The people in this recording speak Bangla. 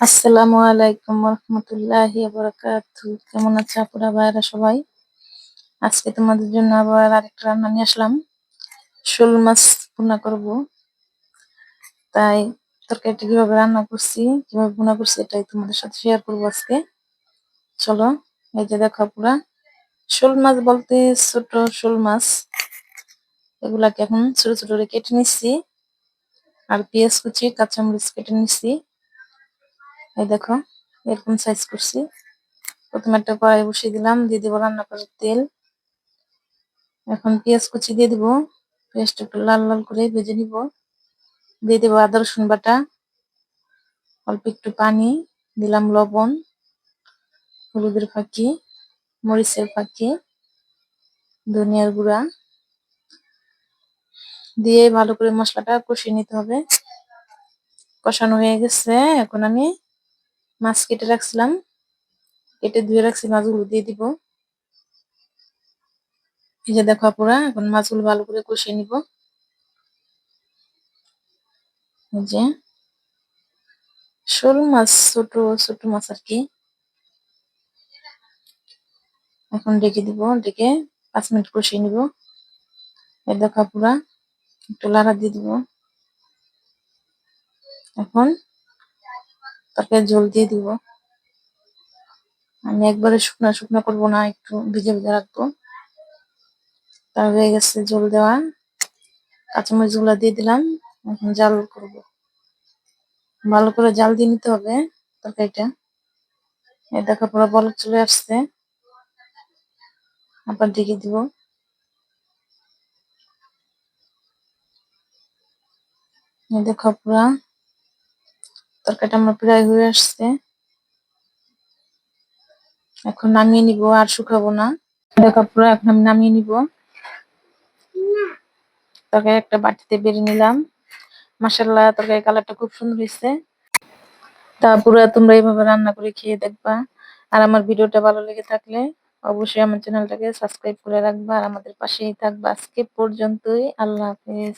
আসসালামু আলাইকুম রহমতুল্লাহি বারাকাতু কেমন আছে আপুরা ভাইরা সবাই? আজকে তোমাদের জন্য আবার আরেকটা রান্না নিয়ে আসলাম। শোল মাছ ভুনা করব। তাই তরকারিটা কীভাবে রান্না করছি, কীভাবে ভুনা করছি, এটাই তোমাদের সাথে শেয়ার করব আজকে। চলো, এই যে দেখো আপুরা, শোল মাছ বলতে ছোট শোল মাছ। এগুলাকে এখন ছোট ছোট করে কেটে নিচ্ছি। আর পেঁয়াজ কুচি, কাঁচামরিচ কেটে নিচ্ছি। এই দেখো, এরকম সাইজ করছি। প্রথমে একটা কড়াই বসিয়ে দিলাম, দিয়ে দিব রান্না করার তেল। এখন পেঁয়াজ কুচি দিয়ে দিব। পেঁয়াজটা একটু লাল লাল করে ভেজে নিব। দিয়ে দেবো আদা, রসুন বাটা, অল্প একটু পানি, দিলাম লবণ, হলুদের ফাঁকি, মরিচের ফাঁকি, ধনিয়ার গুঁড়া। দিয়ে ভালো করে মশলাটা কষিয়ে নিতে হবে। কষানো হয়ে গেছে, এখন আমি মাছ কেটে রাখছিলাম। কেটে ধুয়ে রাখছি, মাছগুলো দিয়ে দিব। এই যে দেখো পুরা এখন মাছগুলো ভালো করে কষিয়ে নিব। যে শোল মাছ, ছোট ছোট মাছ আর কি। এখন ডেকে দিব, ডেকে পাঁচ মিনিট কষিয়ে নিব। এই দেখো পুরা একটু লাড়া দিয়ে দিব। এখন তাকে জল দিয়ে দিব। আমি একবারে শুকনো শুকনো করব না, একটু ভিজে ভিজে রাখব। তার হয়ে গেছে জল দেওয়া। কাঁচামরিচগুলা দিয়ে দিলাম, এখন জাল করব। ভালো করে জাল দিয়ে নিতে হবে তরকারিটা। এই দেখো পুরো বল চলে আসছে। আবার ঢেকে দিব। দেখো পুরা তরকারিটা আমার প্রায় হয়ে আসছে। এখন নামিয়ে নিব, আর শুকাবো না। দেখো পুরো এখন আমি নামিয়ে নিব। তরকারি একটা বাটিতে বেড়ে নিলাম। মাসাল্লাহ তরকারি কালারটা খুব সুন্দর হয়েছে। তারপরে তোমরা এইভাবে রান্না করে খেয়ে দেখবা। আর আমার ভিডিওটা ভালো লেগে থাকলে অবশ্যই আমার চ্যানেলটাকে সাবস্ক্রাইব করে রাখবা। আর আমাদের পাশেই থাকবা। আজকে পর্যন্তই, আল্লাহ হাফেজ।